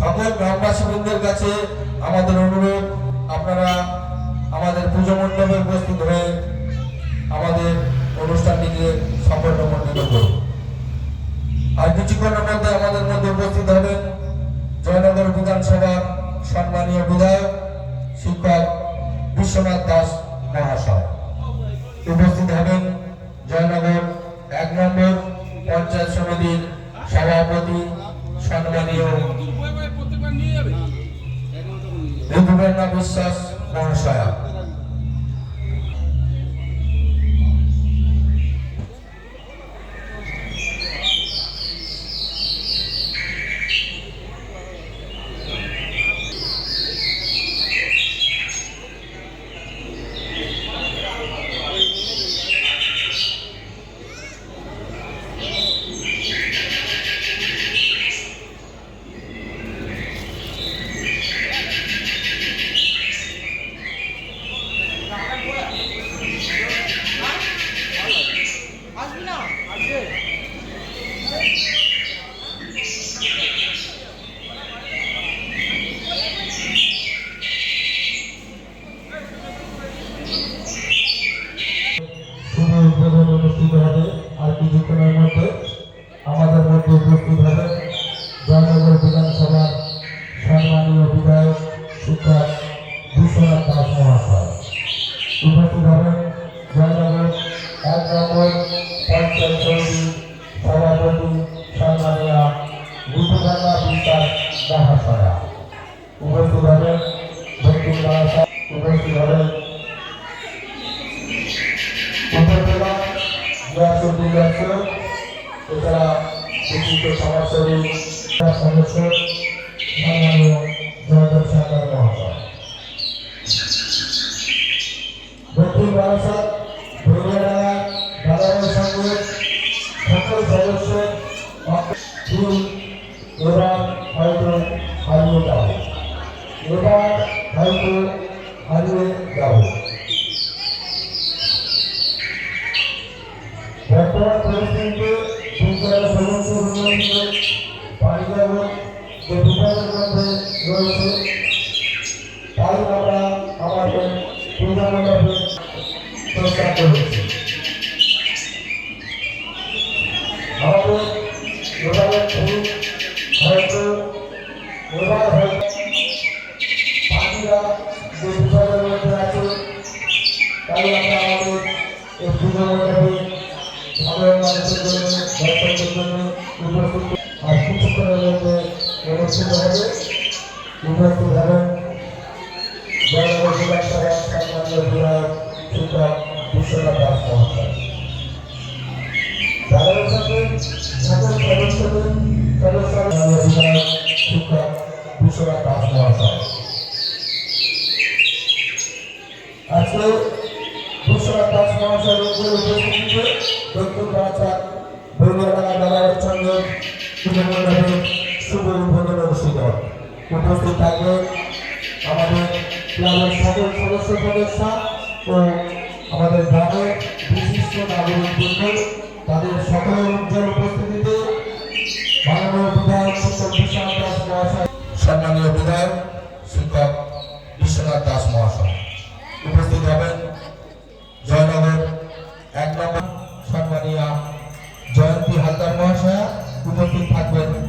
সকল গ্রামবাসী বৃন্দের কাছে আমাদের অনুরোধ, আপনারা আমাদের পুজো মণ্ডপে উপস্থিত হয়ে আমাদের অনুষ্ঠানটিকে সফলমণ্ডিত করুন। আর কিছুক্ষণের মধ্যে আমাদের মধ্যে উপস্থিত হবেন জয়নগর বিধানসভার সম্মানীয় বিধায়ক, শিক্ষক বিশ্বনাথ দাস মহাশয়। উপস্থিত হবেন জয়নগর এক নম্বর পঞ্চায়েত সমিতির সভাপতি, সম্মানীয় ঋতুপর্ণা বিশ্বাস মহাশয়া আসবি না আসবে শুভ উদ্বোধন অনুষ্ঠিত হবে, আর কিছুক্ষণের মধ্যে আমাদের মধ্যে উপস্থিত হবে জয়নগর বিধানসভার সম্মানীয় বিধায়ক শিক্ষক বিশ্বনাথ দাস মহাশয়। উপস্থিত হবেন জয়নগর এক নম্বর পঞ্চায়েত সমিতি সভাপতি সম্মানীয় ঋতুপর্ণা বিশ্বাস মহাশয়া। উপস্থিত হবেন দক্ষিণ মহাশয় উপস্থিত হবেন গিয়াসুদ্দিন গাছ এছাড়া বিশিষ্ট সমাজসেবী, সদস্য সম্মানীয় জয়দেব সরকার মহাশয়। দক্ষিণ বারাসাত ভৈরবাড়া বাজারের সঙ্গে সকল সদস্য এবার হয়তো হারিয়ে যাবে। এবার হয়তো হারিয়ে যাবে। পারিবারিক যে বিভাগের মধ্যে রয়েছে তাই আমরা আমাদের পূজামণ্ডপে প্রস্তাব করেছি। আমাদের এবারের ঠিক হয়তো এবার হয়তো পাখিরা যে বিভাগের মধ্যে আছে তাই আমরা আমাদের এই পুজো মণ্ডপে সাধারণ উপস্থিত আর কিছুক্ষণের মধ্যে অনুষ্ঠিত হবে। উপস্থিত মহাশয় দাস মহাশয় আজকে বিশ্বনাথ দাস মহাশয়ের উপরে উপস্থিতিতে দক্ষিণ বারাসাত বৈরিয়াডাঙ্গা দালালের সঙ্গে। সুন্দরবনের শুভ উদ্বোধন অনুষ্ঠিত। উপস্থিত থাকবেন আমাদের ক্লাবের সকল সদস্য সদস্যা ও আমাদের গ্রামের বিশিষ্ট নাগরিক তাদের সকলের উজ্জ্বল উপস্থিতিতে